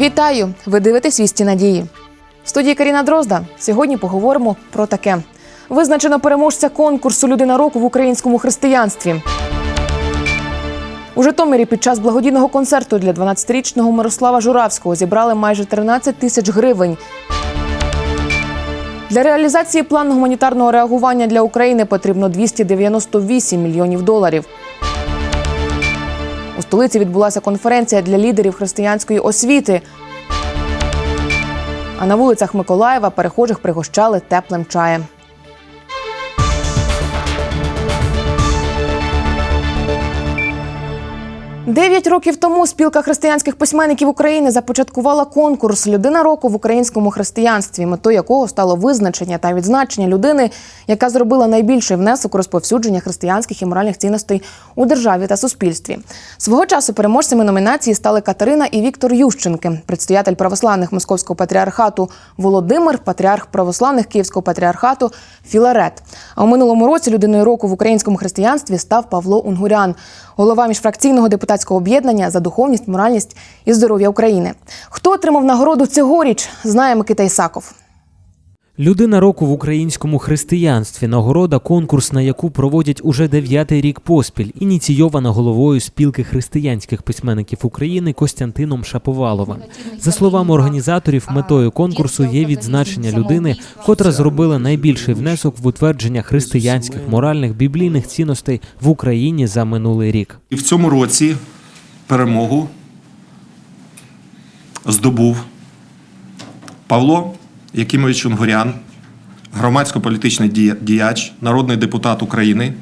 Вітаю! Ви дивитесь вісті надії. В студії Каріна Дрозда. Сьогодні поговоримо про таке: визначено переможця конкурсу Людина року в українському християнстві. У Житомирі під час благодійного концерту для 12-річного Мирослава Журавського зібрали майже 13 тисяч гривень. Для реалізації плану гуманітарного реагування для України потрібно 298 мільйонів доларів. У столиці відбулася конференція для лідерів християнської освіти. А на вулицях Миколаєва перехожих пригощали теплим чаєм. Дев'ять років тому спілка християнських письменників України започаткувала конкурс Людина року в українському християнстві, метою якого стало визначення та відзначення людини, яка зробила найбільший внесок у розповсюдження християнських і моральних цінностей у державі та суспільстві. Свого часу переможцями номінації стали Катерина і Віктор Ющенки, предстоятель православних московського патріархату Володимир, патріарх православних Київського патріархату Філарет. А у минулому році людиною року в українському християнстві став Павло Унгурян, голова міжфракційного депутатського об'єднання за духовність, моральність і здоров'я України. Хто отримав нагороду цьогоріч, знає Микита Ісаков. Людина року в українському християнстві нагорода, конкурс на яку проводять уже дев'ятий рік поспіль, ініційована головою спілки християнських письменників України Костянтином Шаповаловим. За словами організаторів, метою конкурсу є відзначення людини, котра зробила найбільший внесок в утвердження християнських моральних біблійних цінностей в Україні за минулий рік. І в цьому році перемогу здобув Павло Якимович Унгурян, громадсько-політичний діяч, народний депутат України,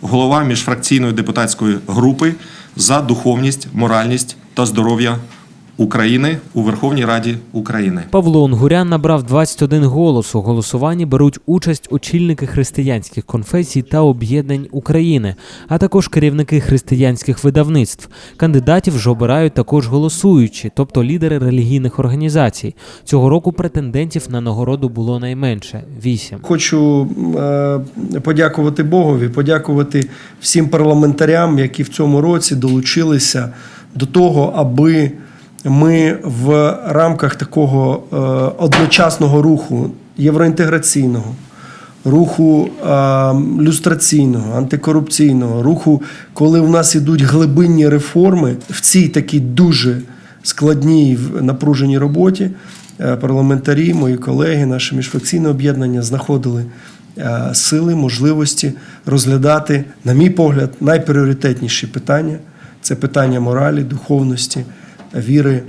голова міжфракційної депутатської групи за духовність, моральність та здоров'я України у Верховній Раді України. Павло Унгурян набрав 21 голос. У голосуванні беруть участь очільники християнських конфесій та об'єднань України, а також керівники християнських видавництв. Кандидатів ж обирають також голосуючі, тобто лідери релігійних організацій. Цього року претендентів на нагороду було найменше вісім. Хочу е, подякувати Богові, подякувати всім парламентарям, які в цьому році долучилися до того, аби ми в рамках такого е, одночасного руху євроінтеграційного, руху е, люстраційного, антикорупційного, руху, коли в нас ідуть глибинні реформи в цій такій дуже складній напруженій роботі. е, Парламентарі, мої колеги, наше міжфракційне об'єднання знаходили сили, можливості розглядати, на мій погляд, найпріоритетніші питання це питання моралі, духовності, віри,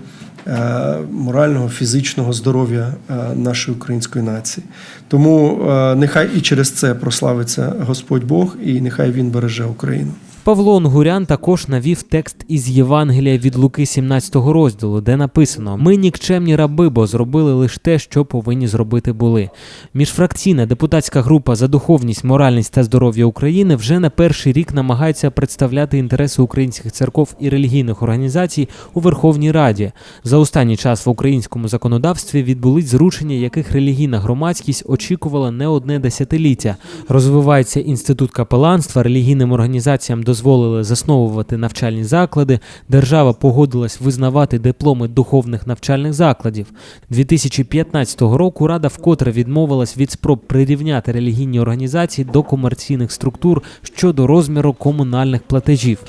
е, морального, фізичного здоров'я е, нашої української нації. Тому е, нехай і через це прославиться Господь Бог, і нехай Він береже Україну. Павло Онгурян також навів текст із Євангелія від Луки 17 розділу, де написано: Ми нікчемні раби, бо зробили лише те, що повинні зробити були. Міжфракційна депутатська група за духовність, моральність та здоров'я України вже не перший рік намагається представляти інтереси українських церков і релігійних організацій у Верховній Раді. За останній час в українському законодавстві відбулись зрушення, яких релігійна громадськість очікувала не одне десятиліття. Розвивається інститут капеланства, релігійним організаціям дозволили засновувати навчальні заклади. Держава погодилась визнавати дипломи духовних навчальних закладів. 2015 року Рада вкотре відмовилась від спроб прирівняти релігійні організації до комерційних структур щодо розміру комунальних платежів.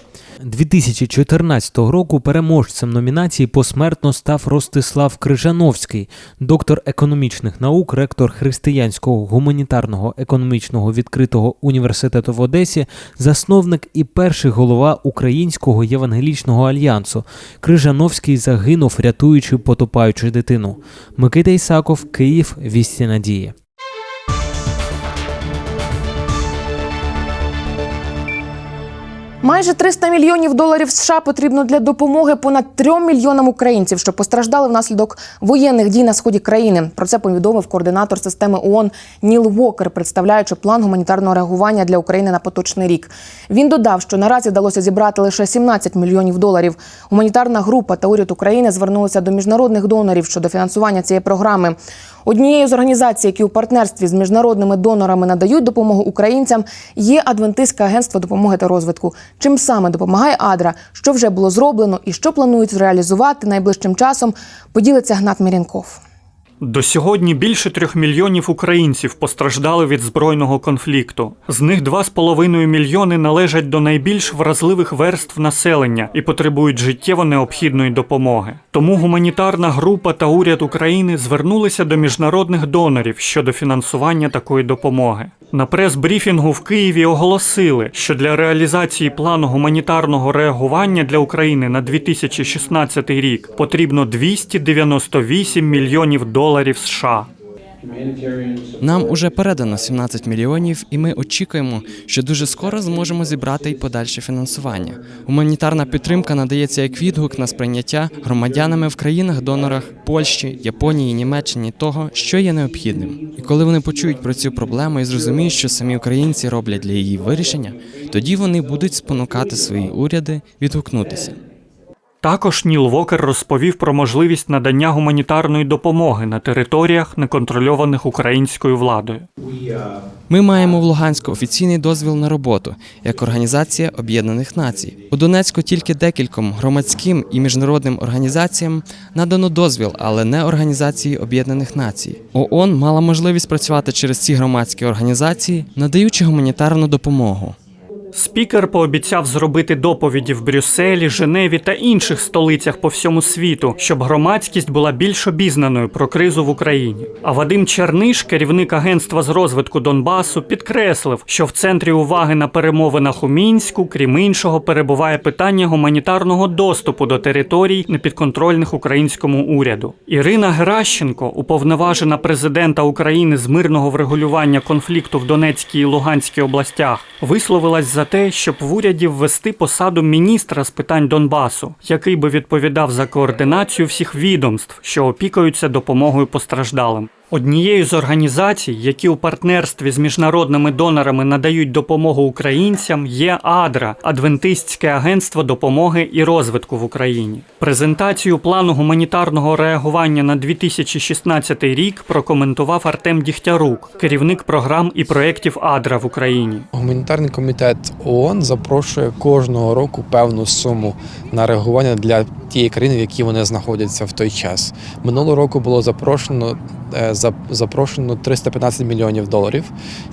2014 року переможцем номінації посмертно став Ростислав Крижановський, доктор економічних наук, ректор Християнського гуманітарного економічного відкритого університету в Одесі, засновник і перший голова Українського євангелічного альянсу. Крижановський загинув, рятуючи потопаючу дитину. Микита Ісаков, Київ, Вісті Надії. Майже 300 мільйонів доларів США потрібно для допомоги понад 3 мільйонам українців, що постраждали внаслідок воєнних дій на сході країни. Про це повідомив координатор системи ООН Ніл Вокер, представляючи план гуманітарного реагування для України на поточний рік. Він додав, що наразі вдалося зібрати лише 17 мільйонів доларів. Гуманітарна група та уряд України звернулися до міжнародних донорів щодо фінансування цієї програми. Однією з організацій, які у партнерстві з міжнародними донорами надають допомогу українцям, є Адвентистське агентство допомоги та розвитку. Чим саме допомагає Адра, що вже було зроблено і що планують реалізувати найближчим часом, поділиться Гнат Мірінков. До сьогодні більше трьох мільйонів українців постраждали від збройного конфлікту. З них 2,5 мільйони належать до найбільш вразливих верств населення і потребують життєво необхідної допомоги. Тому гуманітарна група та уряд України звернулися до міжнародних донорів щодо фінансування такої допомоги. На прес-брифінгу в Києві оголосили, що для реалізації плану гуманітарного реагування для України на 2016 рік потрібно 298 мільйонів доларів США. Нам уже передано 17 мільйонів, і ми очікуємо, що дуже скоро зможемо зібрати і подальше фінансування. Гуманітарна підтримка надається як відгук на сприйняття громадянами в країнах-донорах Польщі, Японії, Німеччині того, що є необхідним. І коли вони почують про цю проблему і зрозуміють, що самі українці роблять для її вирішення, тоді вони будуть спонукати свої уряди відгукнутися. Також Ніл Вокер розповів про можливість надання гуманітарної допомоги на територіях, неконтрольованих українською владою. Ми маємо в Луганську офіційний дозвіл на роботу як Організація Об'єднаних Націй. У Донецьку тільки декільком громадським і міжнародним організаціям надано дозвіл, але не Організації Об'єднаних Націй. ООН мала можливість працювати через ці громадські організації, надаючи гуманітарну допомогу. Спікер пообіцяв зробити доповіді в Брюсселі, Женеві та інших столицях по всьому світу, щоб громадськість була більш обізнаною про кризу в Україні. А Вадим Черниш, керівник агентства з розвитку Донбасу, підкреслив, що в центрі уваги на перемовинах у мінську, крім іншого, перебуває питання гуманітарного доступу до територій, непідконтрольних українському уряду. Ірина Геращенко, уповноважена президента України з мирного врегулювання конфлікту в Донецькій і Луганській областях, висловилась за те, щоб в уряді ввести посаду міністра з питань Донбасу, який би відповідав за координацію всіх відомств, що опікуються допомогою постраждалим. Однією з організацій, які у партнерстві з міжнародними донорами надають допомогу українцям, є АДРА Адвентистське агентство допомоги і розвитку в Україні. Презентацію плану гуманітарного реагування на 2016 рік прокоментував Артем Дігтярук, керівник програм і проєктів АДРА в Україні. Гуманітарний комітет ООН запрошує кожного року певну суму на реагування для тієї країни, в якій вони знаходяться в той час. Минулого року було запрошено е, запрошено 315 мільйонів доларів.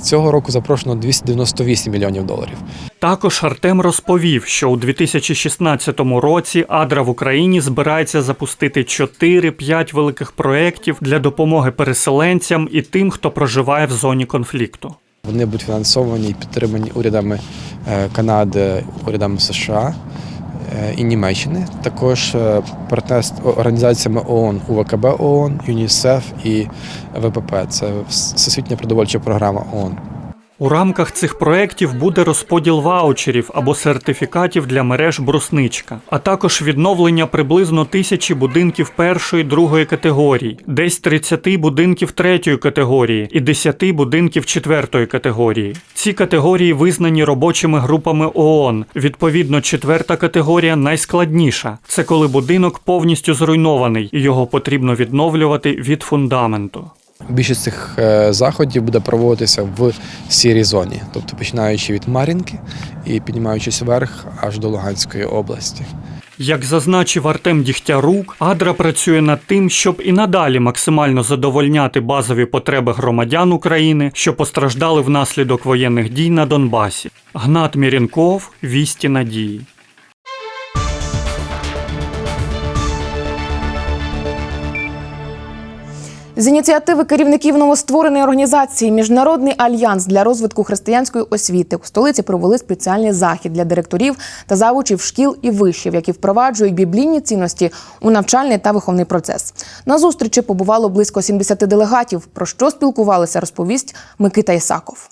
Цього року запрошено 298 мільйонів доларів. Також Артем розповів, що у 2016 році Адра в Україні збирається запустити 4-5 великих проєктів для допомоги переселенцям і тим, хто проживає в зоні конфлікту. Вони будуть фінансовані і підтримані урядами е, Канади, урядами США і Німеччини. Також е, партнерство організаціями ООН, УВКБ ООН, ЮНІСЕФ і ВПП. Це Всесвітня продовольча програма ООН. У рамках цих проєктів буде розподіл ваучерів або сертифікатів для мереж брусничка, а також відновлення приблизно тисячі будинків першої другої категорії, десь 30 будинків третьої категорії і 10 будинків четвертої категорії. Ці категорії визнані робочими групами ООН. Відповідно, четверта категорія найскладніша. Це коли будинок повністю зруйнований і його потрібно відновлювати від фундаменту. Більшість цих е, заходів буде проводитися в сірій зоні, тобто починаючи від Мар'їнки і піднімаючись вверх аж до Луганської області. Як зазначив Артем Дігтярук, Адра працює над тим, щоб і надалі максимально задовольняти базові потреби громадян України, що постраждали внаслідок воєнних дій на Донбасі. Гнат Мірінков, Вісті Надії. З ініціативи керівників новоствореної організації Міжнародний альянс для розвитку християнської освіти у столиці провели спеціальний захід для директорів та завучів шкіл і вишів, які впроваджують біблійні цінності у навчальний та виховний процес. На зустрічі побувало близько 70 делегатів. Про що спілкувалися, розповість Микита Ісаков.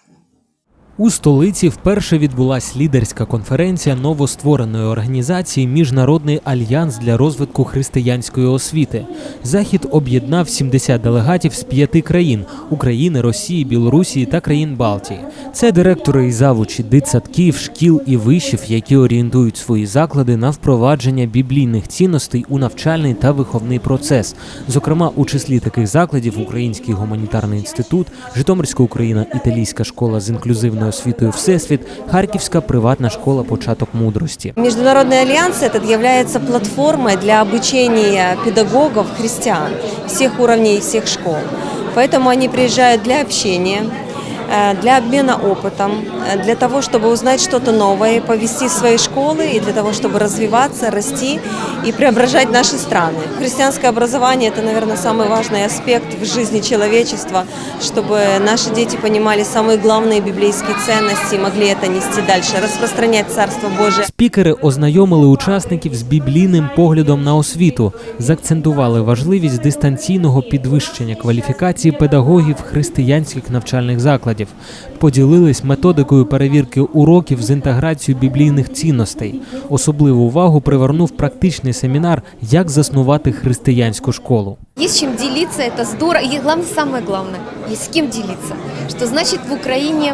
У столиці вперше відбулась лідерська конференція новоствореної організації Міжнародний альянс для розвитку християнської освіти. Захід об'єднав 70 делегатів з п'яти країн України, Росії, Білорусі та країн Балтії. Це директори і завучі дитсадків, шкіл і вишів, які орієнтують свої заклади на впровадження біблійних цінностей у навчальний та виховний процес. Зокрема, у числі таких закладів Український гуманітарний інститут, Житомирська Україна, Італійська школа з інклюзивною освітою Всесвіт, Харківська приватна школа Початок мудрості. Международный альянс этот является платформой для обучения педагогов христиан всех уровней и всех школ. Поэтому они приезжают для общения, э, для обмена опытом, э, для того, чтобы узнать что-то новое, повести свои школы и для того, чтобы развиваться, расти и преображать наши страны. Христианское образование – это, наверное, самый важный аспект в жизни человечества, чтобы наши дети понимали самые главные библейские ценности и могли это нести дальше, распространять Царство Божие. Спікери ознайомили учасників з біблійним поглядом на освіту, заакцентували важливість дистанційного підвищення кваліфікації педагогів християнських навчальних закладів, поділились методикою перевірки уроків з інтеграцією біблійних цінностей. Особливу увагу привернув практичний семінар, як заснувати християнську школу. Є з чим ділитися, це здорово. І головне, саме головне, є з ким ділитися. Що значить в Україні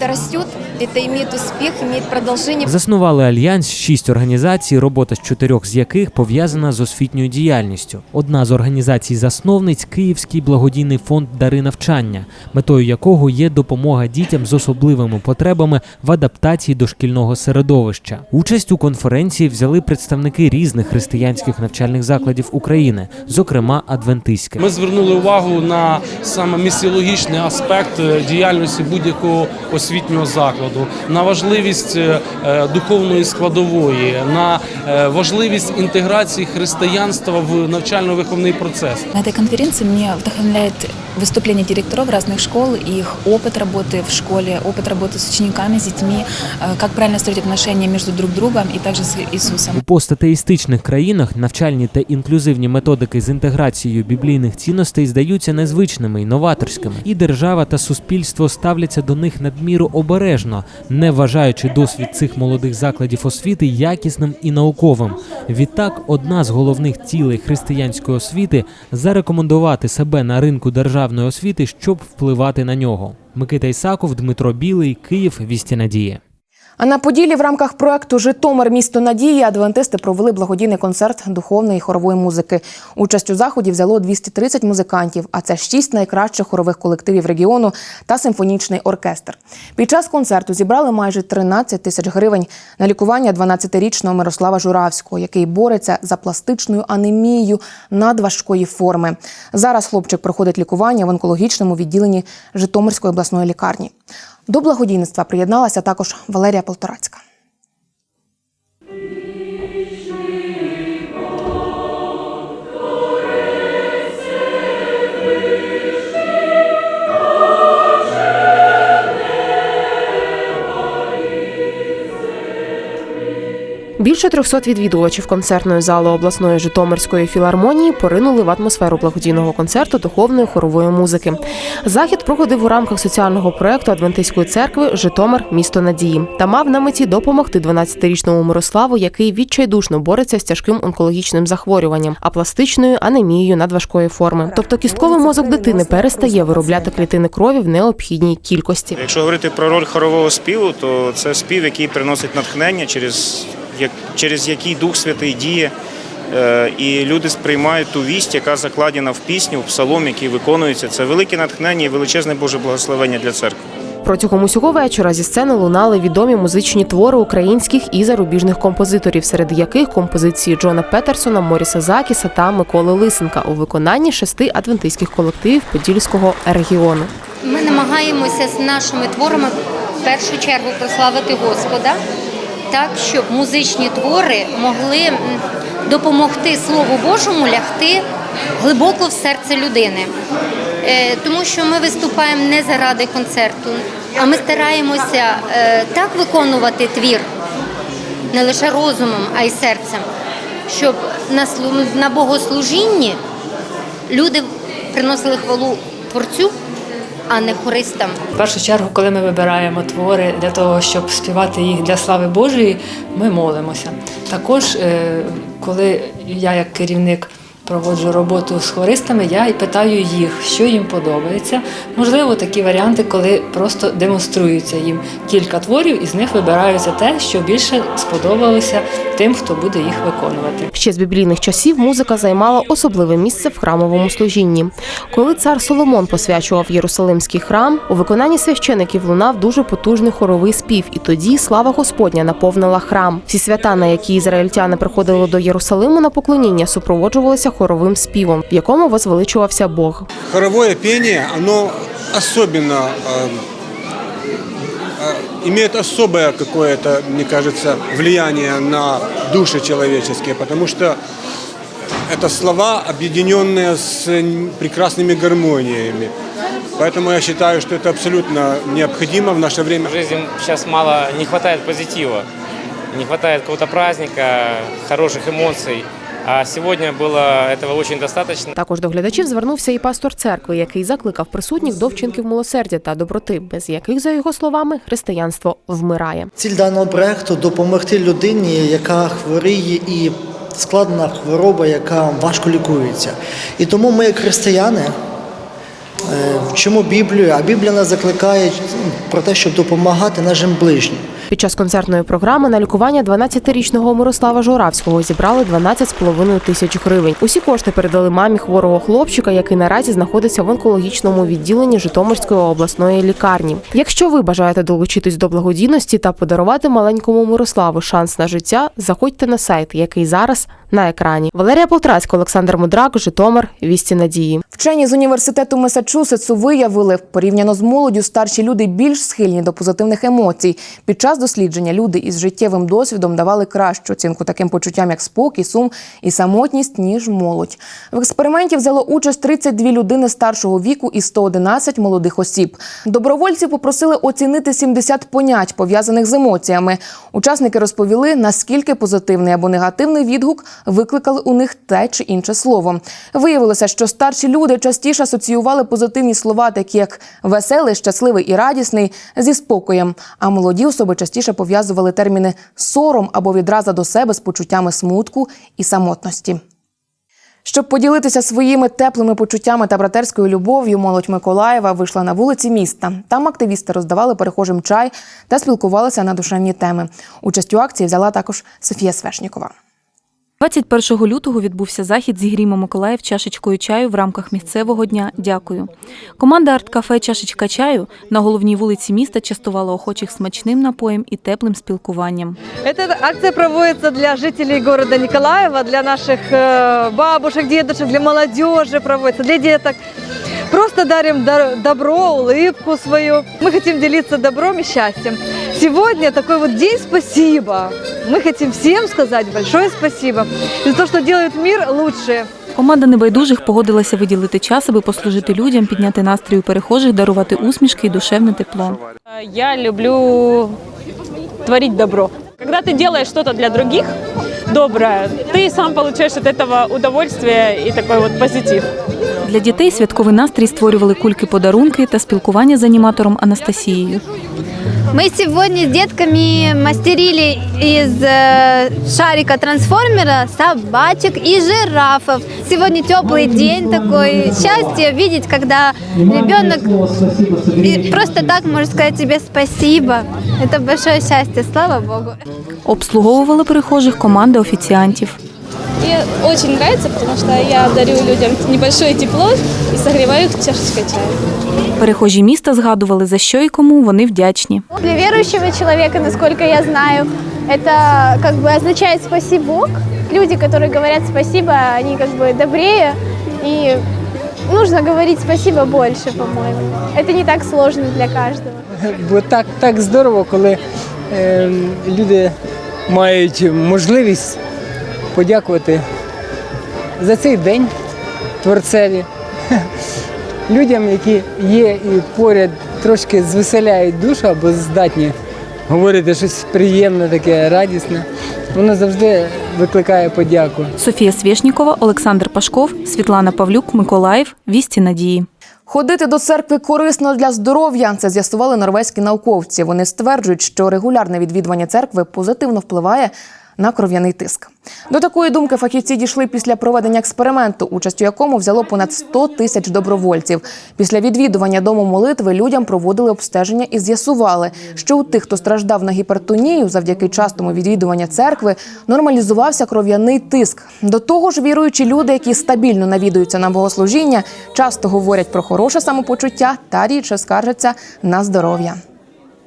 це растет, это имеет успех, имеет продолжение. Заснували альянс шість організацій, робота з чотирьох з яких пов'язана з освітньою діяльністю. Одна з організацій засновниць Київський благодійний фонд Дари навчання, метою якого є допомога дітям з особливими потребами в адаптації до шкільного середовища. Участь у конференції взяли представники різних християнських навчальних закладів України, зокрема адвентистських. Ми звернули увагу на саме місіологічний аспект е, діяльності будь-якого освітнього закладу, на важливість е, е, духовної складової, на е, важливість інтеграції християнства в навчально-виховний процес. На этой конференции меня вдохновляет выступления директоров разных школ, их опыт работы в школе, опыт работы с учениками, с детьми, э, как правильно строить отношения между друг другом и также с Иисусом. У постатеїстичних країнах навчальні та інклюзивні методики з інтеграцією біблійних цінностей здаються незвичними і новаторськими, і держава та суспільство ставляться до них надміру обережно, не вважаючи досвід цих молодих закладів освіти якісним і науковим. Відтак, одна з головних цілей християнської освіти зарекомендувати себе на ринку державної освіти, щоб впливати на нього. Микита Ісаков, Дмитро Білий, Київ, Вісті Надії. А на Поділі в рамках проекту Житомир місто надії адвентисти провели благодійний концерт духовної і хорової музики. Участь у заході взяло 230 музикантів, а це шість найкращих хорових колективів регіону та симфонічний оркестр. Під час концерту зібрали майже 13 тисяч гривень на лікування 12-річного Мирослава Журавського, який бореться за пластичною анемією надважкої форми. Зараз хлопчик проходить лікування в онкологічному відділенні Житомирської обласної лікарні. До благодійництва приєдналася також Валерія Полторацька. Більше 300 відвідувачів концертної зали обласної Житомирської філармонії поринули в атмосферу благодійного концерту духовної хорової музики. Захід проходив у рамках соціального проекту Адвентистської церкви Житомир місто надії та мав на меті допомогти 12-річному Мирославу, який відчайдушно бореться з тяжким онкологічним захворюванням, а пластичною анемією надважкої форми. Тобто кістковий мозок дитини перестає виробляти клітини крові в необхідній кількості. Якщо говорити про роль хорового співу, то це спів, який приносить натхнення, через, як, через який Дух Святий діє. Е, І люди сприймають ту вість, яка закладена в пісню, в псалом, який виконується. Це велике натхнення і величезне Боже благословення для церкви. Протягом усього вечора зі сцени лунали відомі музичні твори українських і зарубіжних композиторів, серед яких композиції Джона Петерсона, Моріса Закіса та Миколи Лисенка у виконанні шести адвентистських колективів Подільського регіону. Ми намагаємося з нашими творами в першу чергу прославити Господа, так щоб музичні твори могли допомогти Слову Божому лягти глибоко в серце людини. Е, Тому що ми виступаємо не заради концерту, а ми стараємося е, так виконувати твір, не лише розумом, а й серцем, щоб на, слу- на богослужінні люди приносили хвалу Творцю, а не хористам. В першу чергу, коли ми вибираємо твори для того, щоб співати їх для слави Божої, ми молимося. Також, е, коли я як керівник проводжу роботу з хористами, я і питаю їх, що їм подобається. Можливо, такі варіанти, коли просто демонструються їм кілька творів, і з них вибираються те, що більше сподобалося тим, хто буде їх виконувати. Ще з біблійних часів музика займала особливе місце в храмовому служінні. Коли цар Соломон посвячував Єрусалимський храм, у виконанні священиків лунав дуже потужний хоровий спів, і тоді слава Господня наповнила храм. Всі свята, на які ізраїльтяни приходили до Єрусалиму на поклоніння, супроводжувалися хоровим співом, в якому возвеличувався Бог. Хоровое пение, оно особенно э, э, имеет особое какое-то, мне кажется, влияние на души человеческие, потому что это слова, объединенные с прекрасными гармониями. Поэтому я считаю, что это абсолютно необходимо в наше время. В жизни сейчас мало, не хватает позитива, не хватает какого-то праздника, хороших эмоций. А сьогодні було цього дуже достатньо. Також до глядачів звернувся і пастор церкви, який закликав присутніх до вчинків милосердя та доброти, без яких, за його словами, християнство вмирає. Ціль даного проекту допомогти людині, яка хворіє і складна хвороба, яка важко лікується. І тому ми, як християни, е, вчимо Біблію, а Біблія нас закликає про те, щоб допомагати нашим ближнім. Під час концертної програми на лікування 12-річного Мирослава Журавського зібрали 12,5 тисяч гривень. Усі кошти передали мамі хворого хлопчика, який наразі знаходиться в онкологічному відділенні Житомирської обласної лікарні. Якщо ви бажаєте долучитись до благодійності та подарувати маленькому Мирославу шанс на життя, заходьте на сайт, який зараз на екрані. Валерія Полтрацька, Олександр Мудрак, Житомир, Вісті Надії. Вчені з університету Месачусетсу виявили, порівняно з молоддю, старші люди більш схильні до позитивних емоцій. Під час дослідження люди із життєвим досвідом давали кращу оцінку таким почуттям, як спокій, сум і самотність, ніж молодь. В експерименті взяло участь 32 людини старшого віку і 111 молодих осіб. Добровольці попросили оцінити 70 понять, пов'язаних з емоціями. Учасники розповіли, наскільки позитивний або негативний відгук викликали у них те чи інше слово. Виявилося, що старші люди частіше асоціювали позитивні слова, такі як веселий, щасливий і радісний, зі спокоєм. А молоді особи частіше пов'язували терміни сором або відраза до себе з почуттями смутку і самотності. Щоб поділитися своїми теплими почуттями та братерською любов'ю, молодь Миколаєва вийшла на вулиці міста. Там активісти роздавали перехожим чай та спілкувалися на душевні теми. Участь у акції взяла також Софія Свешнікова. 21 лютого відбувся захід зігрімо Миколаїв чашечкою чаю в рамках місцевого дня. Дякую. Команда арт-кафе Чашечка чаю на головній вулиці міста частувала охочих смачним напоєм і теплим спілкуванням. Эта акция проводится для жителей города Николаева, для наших э, бабушек, дедушек, для молодежи проводится, для деток. Просто дарим дар- добро, улыбку свою. Мы хотим делиться добром и счастьем. Сегодня такой вот день спасибо. Мы хотим всем сказать большое спасибо за то, что делают мир лучше. Команда небайдужих погодилася виділити час, аби послужити людям, підняти настрій у перехожих, дарувати усмішки і душевне тепло. Я люблю творить добро. Когда ты делаешь что-то для других доброе, ты сам получаешь от этого удовольствие и такой вот позитив. Для дітей святковий настрій створювали кульки подарунки та спілкування з аніматором Анастасією. Мы сегодня с детками мастерили из э, шарика трансформера собачек и жирафов. Сегодня теплый день такой. Счастье видеть, когда ребенок и просто так может сказать тебе спасибо. Это большое счастье, слава Богу. Обслуговували перехожих команда офіціантів. Мне очень нравится, потому что я дарю людям небольшое тепло и согреваю их чашечкой чая. Перехожі міста згадували, за що і кому вони вдячні. Для верующего человека, насколько я знаю, это как бы означает «спаси Бог». Люди, которые говорят спасибо, они как бы добрее, и нужно говорить спасибо больше, по-моему. Это не так сложно для каждого. Бо так, так здорово, коли е, люди мають можливість подякувати за цей день творцеві, людям, які є і поряд трошки звеселяють душу або здатні говорити щось приємне, таке радісне. Воно завжди викликає подяку. Софія Свєшнікова, Олександр Пашков, Світлана Павлюк, Миколаїв, Вісті Надії. Ходити до церкви корисно для здоров'я. Це з'ясували норвезькі науковці. Вони стверджують, що регулярне відвідування церкви позитивно впливає на кров'яний тиск. До такої думки фахівці дійшли після проведення експерименту, участь у якому взяло понад 100 тисяч добровольців. Після відвідування дому молитви людям проводили обстеження і з'ясували, що у тих, хто страждав на гіпертонію, завдяки частому відвідуванню церкви, нормалізувався кров'яний тиск. До того ж, віруючі люди, які стабільно навідуються на богослужіння, часто говорять про хороше самопочуття та рідше скаржаться на здоров'я.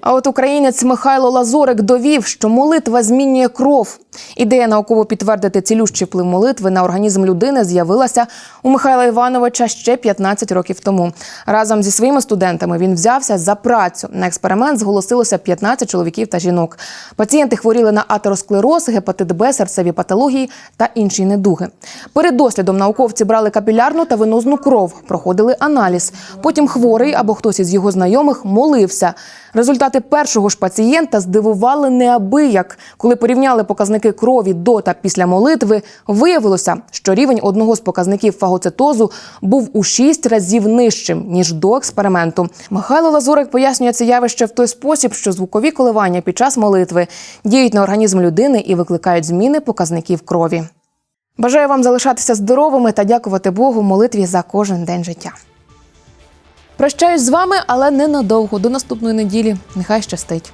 А от українець Михайло Лазорик довів, що молитва змінює кров. Ідея науково підтвердити цілющий вплив молитви на організм людини з'явилася у Михайла Івановича ще 15 років тому. Разом зі своїми студентами він взявся за працю. На експеримент зголосилося 15 чоловіків та жінок. Пацієнти хворіли на атеросклероз, гепатит Б, серцеві патології та інші недуги. Перед дослідом науковці брали капілярну та венозну кров, проходили аналіз. Потім хворий або хтось із його знайомих молився. Результати першого ж пацієнта здивували неабияк. Коли порівняли показники крові до та після молитви, виявилося, що рівень одного з показників фагоцитозу був у 6 разів нижчим ніж до експерименту. Михайло Лазурик пояснює це явище в той спосіб, що звукові коливання під час молитви діють на організм людини і викликають зміни показників крові. Бажаю вам залишатися здоровими та дякувати Богу молитві за кожен день життя. Прощаюсь з вами, але ненадовго. До наступної неділі. Нехай щастить.